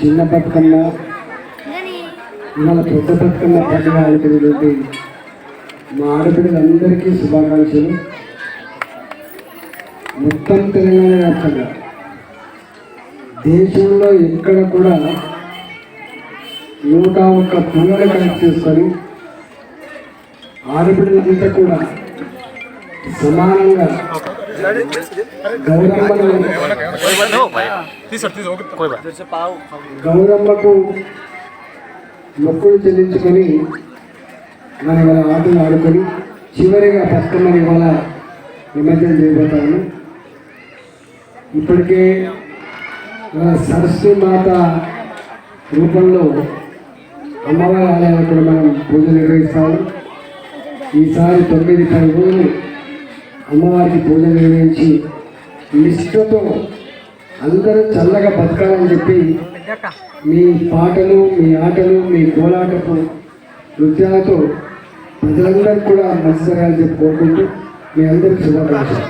చిన్న బతుకమ్మ ఇవాళ పెద్ద బతుకమ్మ పండుగ ఆడుతున్నటువంటి మా ఆడపిల్లలందరికీ శుభాకాంక్షలు. మొత్తం తెలంగాణ వ్యాప్తంగా దేశంలో ఎక్కడ కూడా నూట ఒక్క పుల్లలు కనెక్ట్ చేసుకొని ఆడపిల్లలంతా కూడా సమానంగా గౌరమ్మను గౌరమ్మకు మొక్కులు చెల్లించుకొని మన ఇవాళ ఆటలు ఆడుకొని చివరిగా బతుకమ్మని ఇవాళ నిమజ్జనం చేయబోతాను ఇప్పటికే మన సరస్వతి మాత రూపంలో అమ్మవారి ఆలయాలు కూడా మనం పూజ నిర్వహిస్తాము. ఈసారి తొమ్మిది పది రోజులు అమ్మవారికి పూజ నిర్వహించి నిష్ఠతో అందరూ చల్లగా బతకాలని చెప్పి మీ పాటలు మీ ఆటలు మీ కోలాటపు నృత్యాలతో ప్రజలందరూ కూడా మత్సరాలు జరగాలని చెప్పి కోరుకుంటూ మీ అందరికీ శుభాకాంక్షలు.